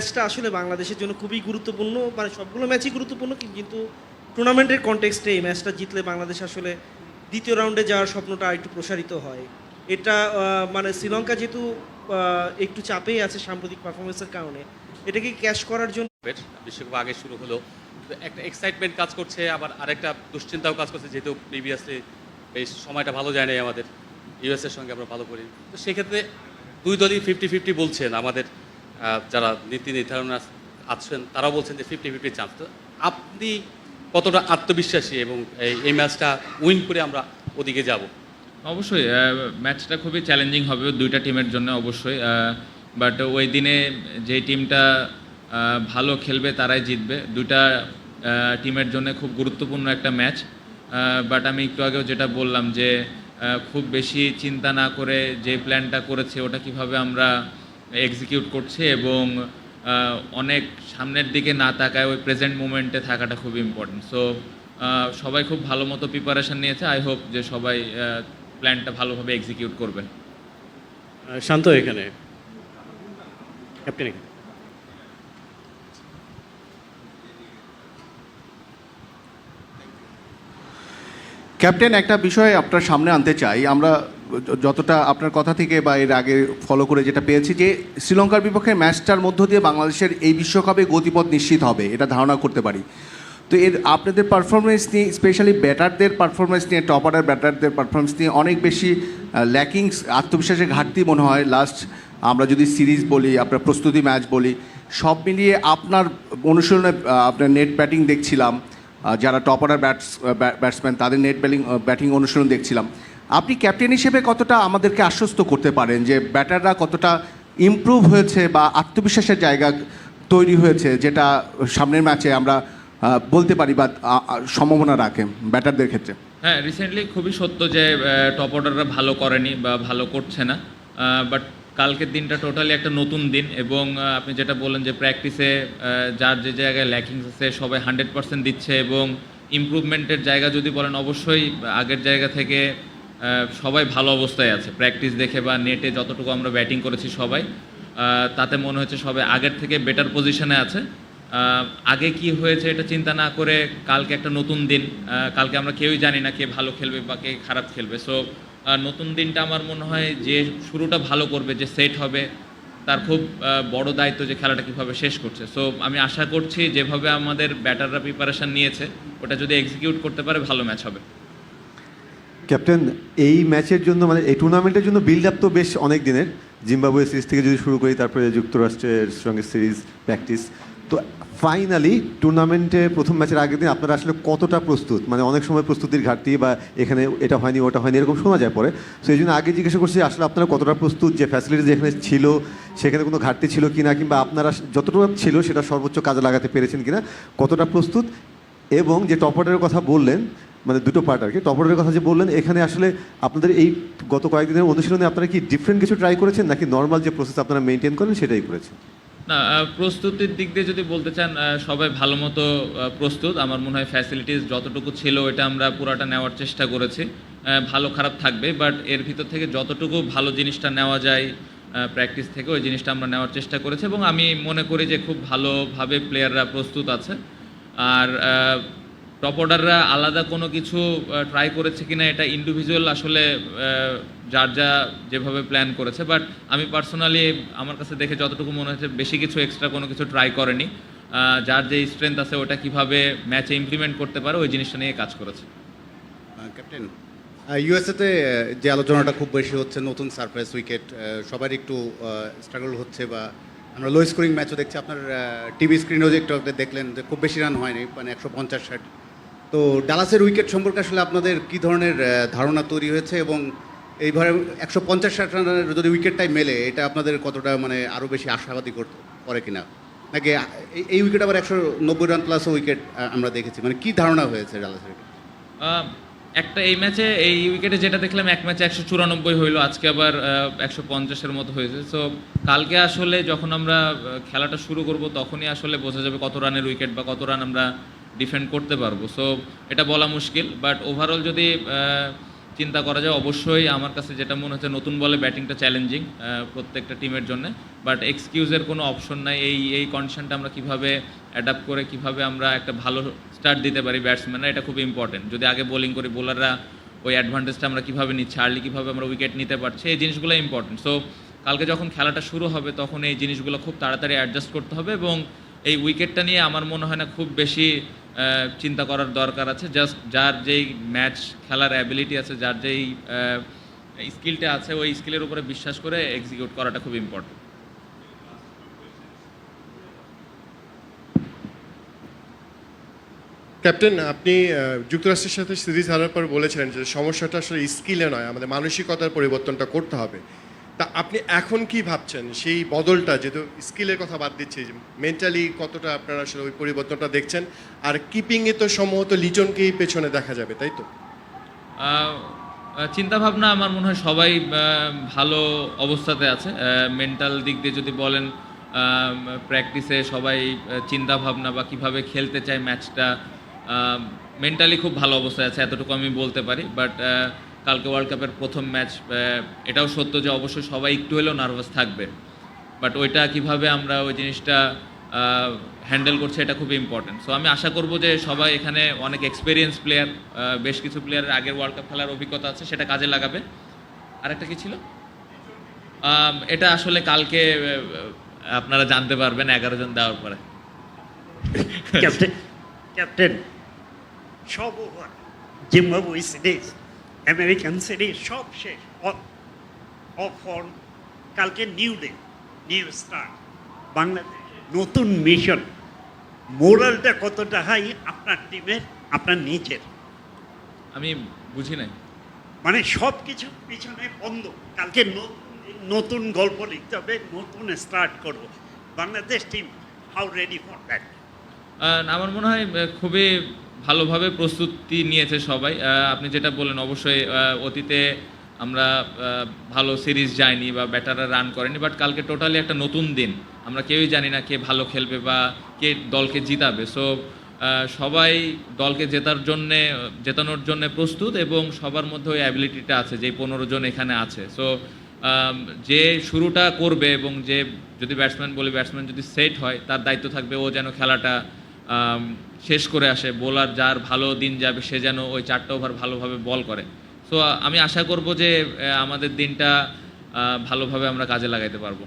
ম্যাচটা আসলে বাংলাদেশের জন্য খুবই গুরুত্বপূর্ণ মানে সবগুলো ম্যাচই গুরুত্বপূর্ণ কিন্তু টুর্নামেন্টের কনটেক্সটে এই ম্যাচটা জিতলে বাংলাদেশ আসলে দ্বিতীয় রাউন্ডে যাওয়ার স্বপ্নটা একটু প্রসারিত হয়। এটা মানে শ্রীলঙ্কা যেহেতু একটু চাপেই আছে সাম্প্রতিক পারফরমেন্সের কারণে, এটাকে ক্যাশ করার জন্য বিশ্বকাপ আগে শুরু হলো। একটা এক্সাইটমেন্ট কাজ করছে, আবার আরেকটা দুশ্চিন্তাও কাজ করছে, যেহেতু প্রিভিয়াসলি এই সময়টা ভালো যায় নাই আমাদের ইউএস এর সঙ্গে আমরা ভালো করি। তো সেক্ষেত্রে দুই দলই ফিফটি ফিফটি বলছেন আমাদের যারা নীতি নির্ধারণ আছ- আছেন, তারাও বলছেন যে ফিফটি ফিফটি চান্স তো আপনি কতটা আত্মবিশ্বাসী এবং এই ম্যাচটা উইন করে আমরা ওদিকে যাব? অবশ্যই ম্যাচটা খুবই চ্যালেঞ্জিং হবে দুইটা টিমের জন্য অবশ্যই বাট ওই দিনে যে টিমটা ভালো খেলবে তারাই জিতবে। দুইটা টিমের জন্য খুব গুরুত্বপূর্ণ একটা ম্যাচ বাট আমি একটু আগেও যেটা বললাম যে খুব বেশি চিন্তা না করে যে প্ল্যানটা করেছে, ওটা কীভাবে আমরা এক্সিকিউট করছে এবং অনেক সামনের দিকে না তাকায় ওই প্রেজেন্ট মুমেন্টে থাকাটা খুব ইম্পর্টেন্ট সো সবাই খুব ভালো মতো প্রিপারেশন নিয়েছে। আই হোপ যে সবাই প্ল্যানটা ভালোভাবে এক্সিকিউট করবে। আহ, শান্ত এখানে। ক্যাপ্টেন এখানে। ক্যাপ্টেন একটা বিষয় আপনার সামনে আনতে চাই। আমরা যতটা আপনার কথা থেকে বা এর আগে ফলো করে যেটা পেয়েছি যে শ্রীলঙ্কার বিপক্ষে ম্যাচটার মধ্য দিয়ে বাংলাদেশের এই বিশ্বকাপে গতিপথ নিশ্চিত হবে, এটা ধারণা করতে পারি। তো এর আপনাদের পারফরমেন্স নিয়ে স্পেশালি ব্যাটারদের পারফরমেন্স নিয়ে টপ অর্ডার ব্যাটারদের পারফরমেন্স নিয়ে অনেক বেশি ল্যাকিংস আত্মবিশ্বাসের ঘাটতি মনে হয়। লাস্ট আমরা যদি সিরিজ বলি, আপনার প্রস্তুতি ম্যাচ বলি, সব মিলিয়ে আপনার অনুশীলনে আপনার নেট ব্যাটিং দেখছিলাম। যারা টপ অর্ডার ব্যাটস ব্যাটসম্যান তাদের নেট ব্যাটিং ব্যাটিং অনুশীলন দেখছিলাম। আপনি ক্যাপ্টেন হিসেবে কতটা আমাদেরকে আশ্বস্ত করতে পারেন যে ব্যাটাররা কতটা ইমপ্রুভ হয়েছে বা আত্মবিশ্বাসের জায়গা তৈরি হয়েছে যেটা সামনের ম্যাচে আমরা বলতে পারি বা সম্ভাবনা রাখে ব্যাটারদের ক্ষেত্রে? হ্যাঁ রিসেন্টলি খুবই সত্য যে টপ অর্ডাররা ভালো করেনি বা ভালো করছে না। বাট কালকের দিনটা টোটালি একটা নতুন দিন এবং আপনি যেটা বললেন যে প্র্যাকটিসে যার যে জায়গায় ল্যাকিংস আছে সবাই হান্ড্রেড পার্সেন্ট দিচ্ছে এবং ইমপ্রুভমেন্টের জায়গা যদি বলেন অবশ্যই আগের জায়গা থেকে সবাই ভালো অবস্থায় আছে। প্র্যাকটিস দেখে বা নেটে যতটুকু আমরা ব্যাটিং করেছি সবাই তাতে মনে হচ্ছে সবাই আগের থেকে বেটার পজিশনে আছে। আগে কি হয়েছে এটা চিন্তা না করে কালকে একটা নতুন দিন কালকে আমরা কেউই জানি না কে ভালো খেলবে বা কে খারাপ খেলবে। সো নতুন দিনটা আমার মনে হয় যে শুরুটা ভালো করবে, যে সেট হবে, তার খুব বড় দায়িত্ব যে খেলাটা কীভাবে শেষ করছে। সো আমি আশা করছি যেভাবে আমাদের ব্যাটাররা প্রিপারেশন নিয়েছে, ওটা যদি এক্সিকিউট করতে পারে, ভালো ম্যাচ হবে। ক্যাপ্টেন, এই ম্যাচের জন্য মানে এই টুর্নামেন্টের জন্য বিল্ড আপ তো বেশ অনেক দিনের। জিম্বাবুয়ে সিরিজ থেকে যদি শুরু করি, তারপরে যুক্তরাষ্ট্রের সঙ্গে সিরিজ প্র্যাকটিস তো ফাইনালি টুর্নামেন্টে প্রথম ম্যাচের আগের দিন আপনারা আসলে কতটা প্রস্তুত? মানে অনেক সময় প্রস্তুতির ঘাটতি বা এখানে এটা হয়নি, ওটা হয়নি, এরকম শোনা যায় পরে। তো এই জন্য আগে জিজ্ঞাসা করছি, আসলে আপনারা কতটা প্রস্তুত? যে ফ্যাসিলিটি যেখানে ছিল, সেখানে কোনো ঘাটতি ছিল কি না কিংবা আপনারা যতটুকু ছিল, সেটা সর্বোচ্চ কাজে লাগাতে পেরেছেন কিনা, কতটা প্রস্তুত? এবং যে টপ অর্ডারের কথা বললেন মানে দুটো পার্ট আর কি। টপ অর্ডারের কথা যে বললেন, এখানে আসলে আপনাদের এই গত কয়েকদিনের অনুশীলনে আপনারা কি ডিফারেন্ট কিছু ট্রাই করেছেন, নাকি নর্মাল যে প্রসেস আপনারা মেনটেন করেন সেটাই করেছেন? না প্রস্তুতির দিক দিয়ে যদি বলতে চান সবাই ভালো মতো প্রস্তুত। আমার মনে হয় ফ্যাসিলিটিস যতটুকু ছিল এটা আমরা পুরাটা নেওয়ার চেষ্টা করেছি। ভালো খারাপ থাকবে বাট এর ভিতর থেকে যতটুকু ভালো জিনিসটা নেওয়া যায় প্র্যাকটিস থেকে ওই জিনিসটা আমরা নেওয়ার চেষ্টা করেছি। এবং আমি মনে করি যে খুব ভালোভাবে প্লেয়াররা প্রস্তুত আছে। আর টপ অর্ডাররা আলাদা কোনো কিছু ট্রাই করেছে কিনা এটা ইন্ডিভিজুয়াল আসলে যার যা যেভাবে প্ল্যান করেছে বাট আমি পার্সোনালি আমার কাছে দেখে যতটুকু মনে হচ্ছে বেশি কিছু এক্সট্রা কোনো কিছু ট্রাই করেনি। যার যে স্ট্রেংথ আছে ওটা কীভাবে ম্যাচে ইমপ্লিমেন্ট করতে পারে, ওই জিনিসটা নিয়ে কাজ করেছে। ক্যাপ্টেন ইউএসএতে যে আলোচনাটা খুব বেশি হচ্ছে, নতুন সারপ্রাইজ উইকেট সবার একটু স্ট্রাগল হচ্ছে বা আমরা লো স্কোরিং ম্যাচও দেখছি। আপনার টিভি স্ক্রিনেও যে একটু দেখলেন যে খুব বেশি রান হয়নি মানে একশো পঞ্চাশ ষাট। তো ডালাসের উইকেট সম্পর্কে আসলে আপনাদের কী ধরনের ধারণা তৈরি হয়েছে এবং এইভাবে একশো পঞ্চাশ ষাট রানের যদি উইকেটটাই মেলে, এটা আপনাদের কতটা মানে আরও বেশি আশাবাদী করতে করে কিনা? নাকি এই- উইকেট আবার একশো নব্বই রান প্লাস উইকেট আমরা দেখেছি। মানে কী ধারণা হয়েছে ডালাসের? একটা এই ম্যাচে, এই উইকেটে যেটা দেখলাম, এক ম্যাচে একশো চুরানব্বই হইল, আজকে আবার একশো পঞ্চাশের মতো হয়েছে। সো কালকে আসলে যখন আমরা খেলাটা শুরু করব, তখনই আসলে বোঝা যাবে কত রানের উইকেট বা কত রান আমরা ডিফেন্ড করতে পারব। সো এটা বলা মুশকিল বাট ওভারঅল যদি চিন্তা করা যায়, অবশ্যই আমার কাছে যেটা মনে হচ্ছে, নতুন বলে ব্যাটিংটা চ্যালেঞ্জিং প্রত্যেকটা টিমের জন্য। বাট এক্সকিউজের কোনো অপশন নাই, এই এই কন্ডিশনটা আমরা কীভাবে অ্যাডাপ্ট করে, কীভাবে আমরা একটা ভালো স্টার্ট দিতে পারি ব্যাটসম্যানরা এটা খুব ইম্পর্টেন্ট যদি আগে বোলিং করি বোলাররা ওই অ্যাডভান্টেজটা আমরা কীভাবে নিচ্ছি আর্লি কীভাবে আমরা উইকেট নিতে পারছি, এই জিনিসগুলো ইম্পর্টেন্ট সো কালকে যখন খেলাটা শুরু হবে, তখন এই জিনিসগুলো খুব তাড়াতাড়ি অ্যাডজাস্ট করতে হবে এবং এই উইকেটটা নিয়ে আমার মনে হয় না খুব বেশি চিন্তা করার দরকার আছে। জাস্ট যার যেই ম্যাচ খেলার অ্যাবিলিটি আছে, যার যেই স্কিলটা আছে, ওই স্কিলের উপরে বিশ্বাস করে এক্সিকিউট করাটা খুব ইম্পর্টেন্ট ক্যাপ্টেন আপনি যুক্তরাষ্ট্রের সাথে সিরিজ হারার পর বলেছিলেন যে সমস্যাটা আসলে স্কিলে নয়, আমাদের মানসিকতার পরিবর্তনটা করতে হবে। তা আপনি এখন কি ভাবছেন? সেই বদলটা, যেহেতু স্কিলের কথা বাদ দিচ্ছি মেন্টালি কতটা আপনারা আসলে ওই পরিবর্তনটা দেখছেন? আর কিপিংয়ে তো সম্ভবত লিটনকেই পেছনে দেখা যাবে, তাই তো? চিন্তা ভাবনা আমার মনে হয় সবাই ভালো অবস্থাতে আছে। মেন্টাল দিক দিয়ে যদি বলেন প্র্যাকটিসে সবাই চিন্তা ভাবনা বা কীভাবে খেলতে চায় ম্যাচটা মেন্টালি খুব ভালো অবস্থায় আছে, এতটুকু আমি বলতে পারি। বাট কালকে ওয়ার্ল্ড কাপের প্রথম ম্যাচ এটাও সত্য যে অবশ্যই সবাই একটু হলেও নার্ভাস থাকবে। বাট ওইটা কীভাবে আমরা ওই জিনিসটা হ্যান্ডেল করছি এটা খুব ইম্পর্টেন্ট সো আমি আশা করব যে সবাই এখানে অনেক এক্সপিরিয়েন্স প্লেয়ার বেশ কিছু প্লেয়ারের আগের ওয়ার্ল্ড কাপ খেলার অভিজ্ঞতা আছে, সেটা কাজে লাগাবে। আরেকটা কি ছিল? এটা আসলে কালকে আপনারা জানতে পারবেন, এগারো জন দেওয়ার পরে। ক্যাপ্টেন ক্যাপ্টেন সব over Zimbabwe series. American series সব শেষ অফ ফর্ম কালকে new day new start Bangladesh নতুন মিশন মোরালটা কতটা হাই আপনার টিমের আপনার নিজের আমি বুঝি নাই। মানে সব কিছু পিছনে বন্ধ। কালকে নতুন গল্প লিখতে হবে নতুন স্টার্ট করব। Bangladesh team how ready for that আমার মনে হয় খুবই ভালোভাবে প্রস্তুতি নিয়েছে সবাই। আপনি যেটা বলেন অবশ্যই অতীতে আমরা ভালো সিরিজ যায়নি বা ব্যাটাররা রান করেনি, বাট কালকে টোটালি একটা নতুন দিন। আমরা কেউই জানি না কে ভালো খেলবে বা কে দলকে জিতাবে। সো সবাই দলকে জেতার জন্যে, জেতানোর জন্য প্রস্তুত এবং সবার মধ্যে ওই অ্যাবিলিটিটা আছে যে পনেরো জন এখানে আছে। সো যে শুরুটা করবে এবং যে যদি ব্যাটসম্যান বলি ব্যাটসম্যান যদি সেট হয়, তার দায়িত্ব থাকবে ও যেন খেলাটা শেষ করে আসে, বোলার যার ভালো দিন যাবে, সে যেন ওই চারটা ওভার ভালোভাবে বল করে। সো আমি আশা করব যে আমাদের দিনটা ভালোভাবে আমরা কাজে লাগাইতে পারব।